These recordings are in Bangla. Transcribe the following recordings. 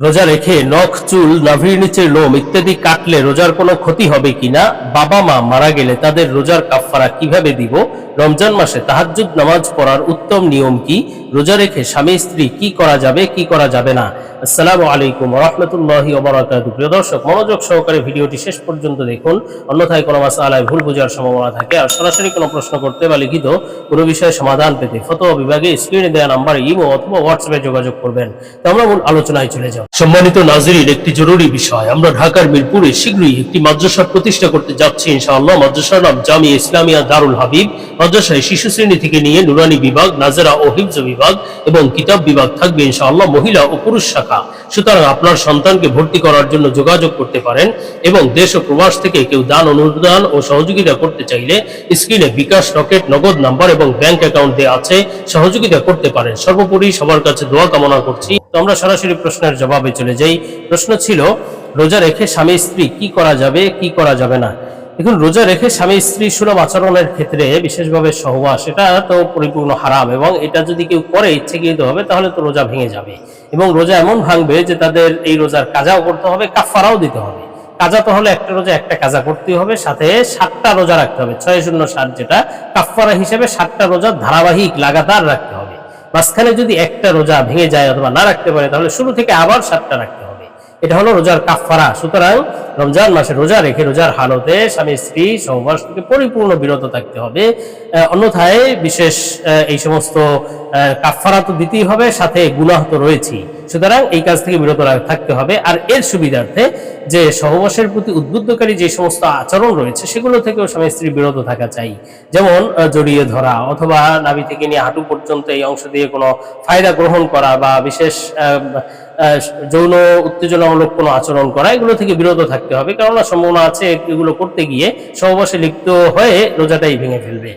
রোজা রেখে নখ, চুল, নাভির নিচে লোম ইত্যাদি কাটলে রোজার কোনো ক্ষতি হবে কিনা বাবা মা মারা গেলে তাদের রোজার কাফফারা কীভাবে দিব? রমজান মাসে তাহাজ্জুদ নামাজ পড়ার উত্তম নিয়ম কি? রোজা রেখে স্বামী, স্ত্রী কি করা যাবে, কি করা যাবে না? আসসালামু আলাইকুম রহমতুল্লাহি ওবরাকাতু প্রিয় দর্শক, মনোযোগ সহকারে ভিডিওটি শেষ পর্যন্ত দেখুন। অন্যথায় কোনো মাসালায় ভুল বোঝার সম্ভাবনা থাকে আর সরাসরি কোনো প্রশ্ন করতে বা লিখিত কোনো বিষয়ে সমাধান পেতে ফতোয়া বিভাগে স্ক্রিনে দেওয়া নাম্বারে ইমো অথবা হোয়াটসঅ্যাপে যোগাযোগ করবেন। তো আমরা মূল আলোচনায় চলে যাব সম্মানিত নাজরির একটি জরুরি বিষয়। আমরা ঢাকার মিরপুরে শীঘ্রই একটি মাদ্রাসা প্রতিষ্ঠা করতে যাচ্ছি ইনশাআল্লাহ। মাদ্রাসার নাম জামি ইসলামিয়া দারুল হাবিব। মাদ্রাসায় শিশু শ্রেণি থেকে নিয়ে নুরানি বিভাগ, নাজেরা ও হিফজ বিভাগ। এবং কিতাব বিভাগ থাকবে ইনশাআল্লাহ, মহিলা ও পুরুষ শাখা। সুতরাং আপনার সন্তানকে ভর্তি করার জন্য যোগাযোগ করতে পারেন এবং দেশ ও প্রবাস থেকে কেউ দান, অনুদান ও সহযোগিতা করতে চাইলে স্ক্রিনে বিকাশ রকেট, নগদ নাম্বার এবং ব্যাংক অ্যাকাউন্ট দেওয়া আছে, সহযোগিতা করতে পারেন। সর্বোপরি সবার কাছে দোয়া কামনা করছি। তো আমরা সরাসরি প্রশ্নের জবাবে চলে যাই। প্রশ্ন ছিল, রোজা রেখে স্বামী, স্ত্রী কি করা যাবে, কি করা যাবে না? দেখুন রোজা রেখে স্বামী স্ত্রী সুলভ আচরণের ক্ষেত্রে বিশেষভাবে সহবাস, এটা তো পরিপূর্ণ হারাম এবং এটা যদি কেউ করে ইচ্ছেকৃত হবে তাহলে তো রোজা ভেঙে যাবে। এবং রোজা এমন ভাঙবে যে তাদের এই রোজার কাজাও করতে হবে কাফারাও দিতে হবে। কাজা তো হলে একটা রোজা একটা কাজা করতে হবে, সাথে সাতটা রোজা রাখতে হবে, ছয় শূন্য সাত যেটা কাফারা হিসেবে সাতটা রোজা ধারাবাহিক লাগাতার রাখতে হবে। মাঝখানে যদি একটা রোজা ভেঙে যায় অথবা না রাখতে পারে, তাহলে শুরু থেকে আবার সাতটা রাখতে হবে। এটা হলো রোজার কাফারা সুতরাং রমজান মাসে রোজা রেখে রোজার হালতে স্বামী, স্ত্রী সহবাস থেকে পরিপূর্ণ বিরত থাকতে হবে। অন্যথায় বিশেষ এই সমস্ত কাফারা তো দিতেই হবে, সাথে গুনাহ তো রয়েছেই। সুতরাং এই কাজ থেকে বিরত থাকতে হবে। আর এর সুবিধার্থে যে সহবাসের প্রতি উদ্বুদ্ধকারী যে সমস্ত আচরণ রয়েছে, সেগুলো থেকেও স্বামী, স্ত্রী বিরত থাকা চাই। যেমন জড়িয়ে ধরা অথবা নাভি থেকে নিয়ে হাঁটু পর্যন্ত এই অংশ দিয়ে কোনো ফায়দা গ্রহণ করা বা বিশেষ যৌন উত্তেজনামূলক কোনো আচরণ করা, এগুলো থেকে বিরত থাকতে হবে। কেননা সম্ভাবনা আছে এগুলো করতে গিয়ে সহবাসে লিপ্ত হয়ে রোজাটাই ভেঙে ফেলবে।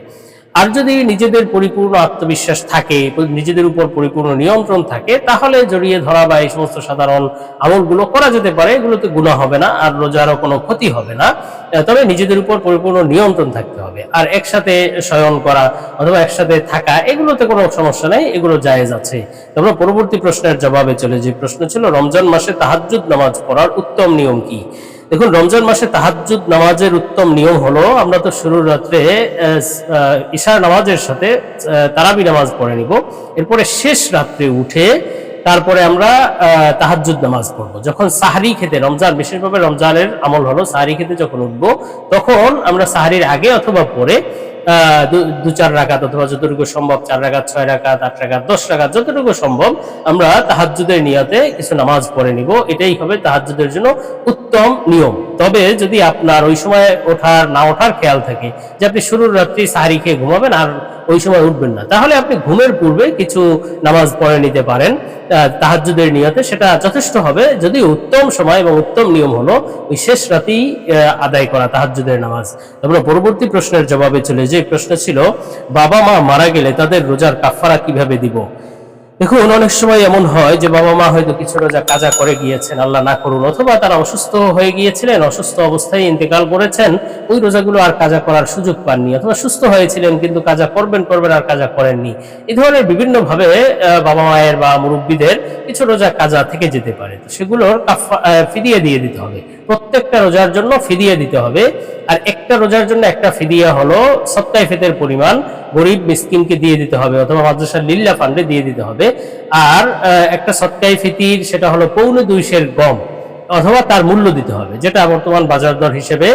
আর যদি নিজেদের পরিপূর্ণ আত্মবিশ্বাস থাকে, নিজেদের উপর পরিপূর্ণ নিয়ন্ত্রণ থাকে, তাহলে জড়িয়ে ধরা বা এই সমস্ত সাধারণ আমলগুলো করা যেতে পারে। এগুলোতে গুণা হবে না, আর রোজারও কোনো ক্ষতি হবে না। তবে নিজেদের উপর পরিপূর্ণ নিয়ন্ত্রণ থাকতে হবে। আর একসাথে শয়ন করা অথবা একসাথে থাকা, এগুলোতে কোনো সমস্যা নেই, এগুলো জায়েজ আছে। তোমরা পরবর্তী প্রশ্নের জবাবে চলে যে প্রশ্ন ছিল, রমজান মাসে তাহাজ্জুদ নামাজ পড়ার উত্তম নিয়ম কি? দেখুন, রমজান মাসে তাহাজ্জুদ নামাজের উত্তম নিয়ম হলো, আমরা তো শুরুর রাত্রে ঈশার নামাজের সাথে তারাবি নামাজ পড়ে নিব। এরপরে শেষ রাত্রে উঠে তারপরে আমরা তাহাজুদ নামাজ পড়ব। যখন সাহারি খেতে, রমজান, বিশেষভাবে রমজানের আমল হলো, সাহারি খেতে যখন উঠবো, তখন আমরা সাহারির আগে অথবা পরে দু- চার রাকাত অথবা যতটুকু সম্ভব চার রাকাত ছয় রাকাত আট রাকাত দশ রাকাত যতটুকু সম্ভব আমরা তাহাজ্জুদের নিয়তে কিছু নামাজ পড়ে নিব। এটাই হবে তাহাজ্জুদের জন্য উত্তম নিয়ম। তবে যদি আপনার ওই সময় ওঠার না ওঠার খেয়াল থাকে যে আপনি শুরুর রাত্রি সাহারি খেয়ে ঘুমাবেন আর ওই সময় উঠবেন না তাহলে আপনি ঘুমের পূর্বে কিছু নামাজ পড়ে নিতে পারেন। আহ, তাহাজ্জুদের নিয়তে সেটা যথেষ্ট হবে। যদি উত্তম সময় এবং উত্তম নিয়ম হলো ওই শেষ রাতেই আদায় করা তাহাজ্জুদের নামাজ। আমরা পরবর্তী প্রশ্নের জবাবে চলে যে প্রশ্ন ছিল, বাবা মা মারা গেলে তাদের রোজার কাফারা কীভাবে দিব? দেখুন, অনেক সময় এমন হয় যে বাবা মা হয়তো কিছু রোজা কাজা করে গিয়েছেন, আল্লাহ না করুন, অথবা তারা অসুস্থ হয়ে গিয়েছিলেন, অসুস্থ অবস্থায় ইন্তেকাল করেছেন, ওই রোজাগুলো আর কাজা করার সুযোগ পাননি, অথবা সুস্থ হয়েছিলেন কিন্তু কাজা করবেন করবেন আর কাজা করেননি। এই ধরনের বিভিন্নভাবে বাবা মায়ের বা মুরব্বীদের কিছু রোজা কাজা থেকে যেতে পারে। সেগুলোর ফিদিয়ে দিয়ে দিতে হবে। প্রত্যেকটা রোজার জন্য ফিরিয়ে দিতে হবে। আর একটা রোজার জন্য একটা ফিদিয়া হলো সপ্তাহে ফেতের পরিমাণ গরিব মিসকিনকে দিয়ে দিতে হবে অথবা মাদ্রাসার লিল্লা ফান্ডে দিয়ে দিতে হবে। আর একটা সৎকাই ফিতির সেটা হলো পৌনে দুইশের গম অথবা তার মূল্য দিতে হবে, যেটা বর্তমান বাজার দর হিসেবে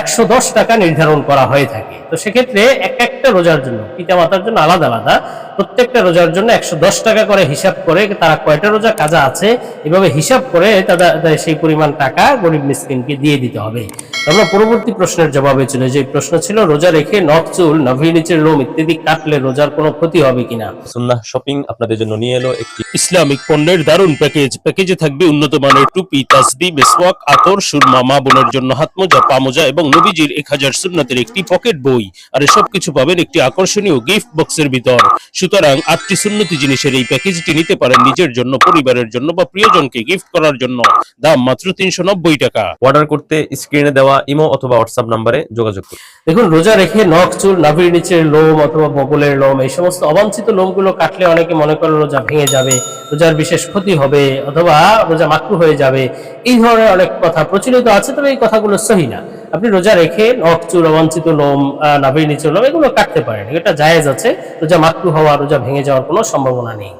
একশো দশ টাকা নির্ধারণ করা হয়ে থাকে। তো সেক্ষেত্রে এক একটা রোজার জন্য পিতা মাতার জন্য আলাদা আলাদা প্রত্যেকটা রোজার জন্য একশো দশ টাকা করে হিসাব করে তারা কয়টা রোজা কাজা আছে এভাবে হিসাব করে তাদের সেই পরিমাণ টাকা গরিব মিসকিনকে দিয়ে দিতে হবে। আমরা পরবর্তী প্রশ্নের জবাবে চলে যে প্রশ্ন ছিল রোজা রেখে নখ চুল নাভির নিচের লোম ইত্যাদি কাটলে রোজার কোনো ক্ষতি হবে কিনা? সুন্নাহ শপিং আপনাদের জন্য নিয়ে এলো একটি ইসলামিক পণ্যের দারুণ প্যাকেজ। প্যাকেজে থাকবে উন্নত মানের টুপি তাসবি মেসওয়াক আতর সুরমা মা বোনের জন্য হাতমোজা পামোজা এবং নবীজির এক হাজার সুন্নতের একটি পকেট বই। আর এসব কিছু পাবেন একটি আকর্ষণীয় গিফট বক্সের ভিতর। সুতরাং আটটি সুন্নতি জিনিসের এই প্যাকেজটি নিতে পারেন নিজের জন্য পরিবারের জন্য বা প্রিয়জনকে গিফট করার জন্য। দাম মাত্র তিনশো নব্বই টাকা। অর্ডার করতে স্ক্রিনে দেওয়া ইমো অথবা হোয়াটসঅ্যাপ নাম্বারে যোগাযোগ করুন। দেখুন রোজা রেখে নখ চুল নাভির নিচের লোম অথবা বগলের লোম এই সমস্ত অবাঞ্ছিত লোমগুলো কাটলে অনেকে মনে করেন রোজা ভেঙে যাবে রোজার বিশেষ ক্ষতি হবে অথবা রোজা মাকরু হয়ে যাবে। এই ধরনের অনেক কথা প্রচলিত আছে তবে এই কথাগুলো সহি না। আপনি রোজা রেখে নখ চুল অবাঞ্ছিত লোম নাভির নিচের লোম, এগুলো কাটতে পারেন। এটা জায়েজ আছে। রোজা মাতৃ হওয়া, রোজা ভেঙে যাওয়ার কোনো সম্ভাবনা নেই।